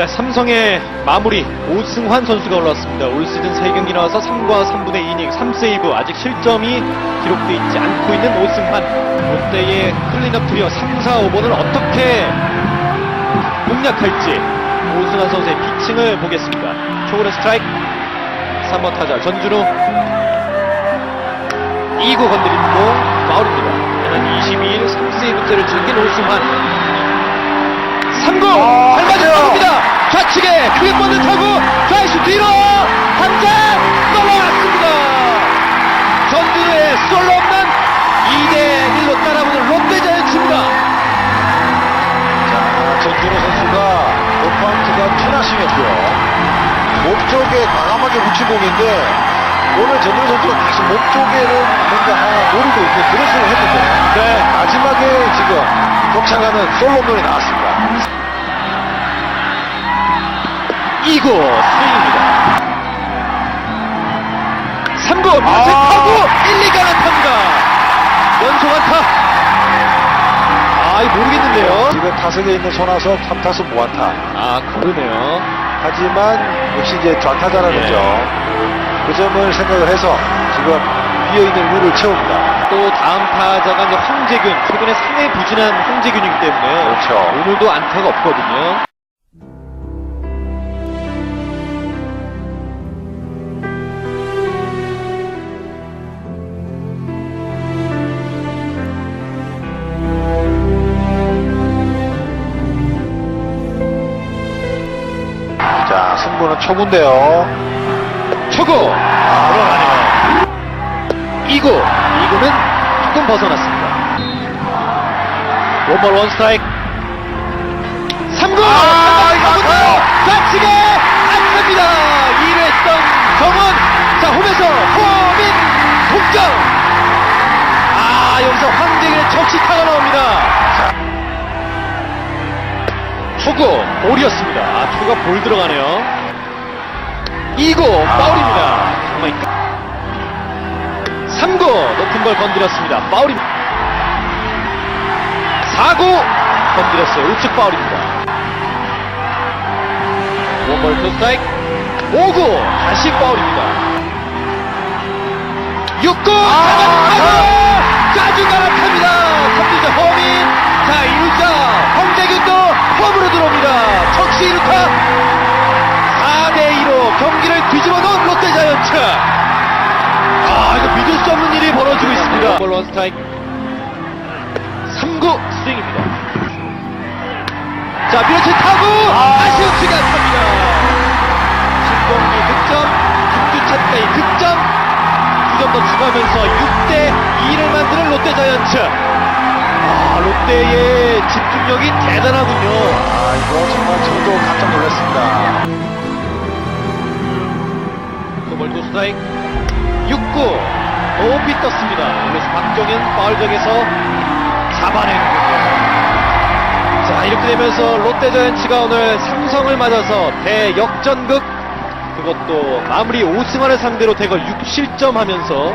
네, 삼성의 마무리 오승환 선수가 올라왔습니다. 올 시즌 3경기 나와서 3과 3분의 2이닝 3세이브 아직 실점이 기록되어 있지 않고 있는 오승환 롯데의 클린업 트리어 3, 4, 5번을 어떻게 공략할지 오승환 선수의 피칭을 보겠습니다. 초구는 스트라이크 3번 타자 전준우 2구 건드리고 파울입니다. 지난 22일 3세이브째를 즐긴 오승환 3구 아, 잘 맞은 맞아요. 타구입니다. 좌측에 크게 뻗는 타구 좌익수 뒤로 한장 넘어갔습니다. 전준우의 솔로 홈런 2대 1로 따라오는 롯데 자이언츠입니다. 자, 전준호 선수가 오파운트가 투나싱했고요. 몸쪽에 과감하게 붙인 공인데 오늘 전준호 선수가 다시 몸쪽에는 뭔가 하나 노리고 있는 그런 생각을 했는데 네. 마지막에 지금 쫓아가는 솔로몬이 나왔습니다. 2구 스윙입니다. 3구 밀어친 아. 타구 1, 2가 안타입니다. 연속 안타. 아, 이거 모르겠는데요. 지금 타석에 있는 손아섭 3타수 무안타. 아, 그러네요. 하지만 역시 이제 좌타자라는 예. 점. 그 점을 생각을 해서 지금 비어있는 루를 채웁니다. 또 다음 타자가 이제 황재균. 최근에 상당히 부진한 황재균이기 때문에 그렇죠. 오늘도 안타가 없거든요. 자, 승부는 초구인데요. 초구 들어가네요. 2구 2구는 조금 벗어났습니다. 원볼 원 스트라이크 3구 아, 이거. 좌측에 안타입니다. 2루 했던 정원 자 홈에서 호민 동점 아 여기서 황재균의 적시타가 나옵니다. 초구 볼이었습니다. 아 초구가 볼 들어가네요. 2구 파울입니다. 정말 끝. 3구 높은 걸 건드렸습니다. 파울입니다. 4구 건드렸어요. 우측 파울입니다. 원볼 투 스트라이크 5구 다시 파울입니다. 6구 잡아 경기를 뒤집어 놓은 롯데 자이언츠. 아 이거 믿을 수 없는 일이 벌어지고 있습니다. 볼 원스트라이크. 3구 스윙입니다. 자 밀어친 타구! 다시 우측에 안탑니다. 신동기 득점 김주찬까지 득점. 2점 더 추가하면서 6대 2를 만드는 롯데 자이언츠. 아 롯데의 집중력이 대단하군요. 아, 이거 정말 저도 깜짝 놀랐습니 스트라이크 6구 높이 떴습니다. 그래서 박정현 파울적에서 잡아내는군요. 자 이렇게 되면서 롯데자이언츠가 오늘 삼성을 맞아서 대역전극 그것도 마무리 오승환을 상대로 대거 6실점 하면서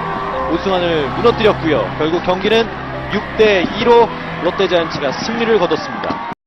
오승환을 무너뜨렸고요. 결국 경기는 6대 2로 롯데자이언츠가 승리를 거뒀습니다.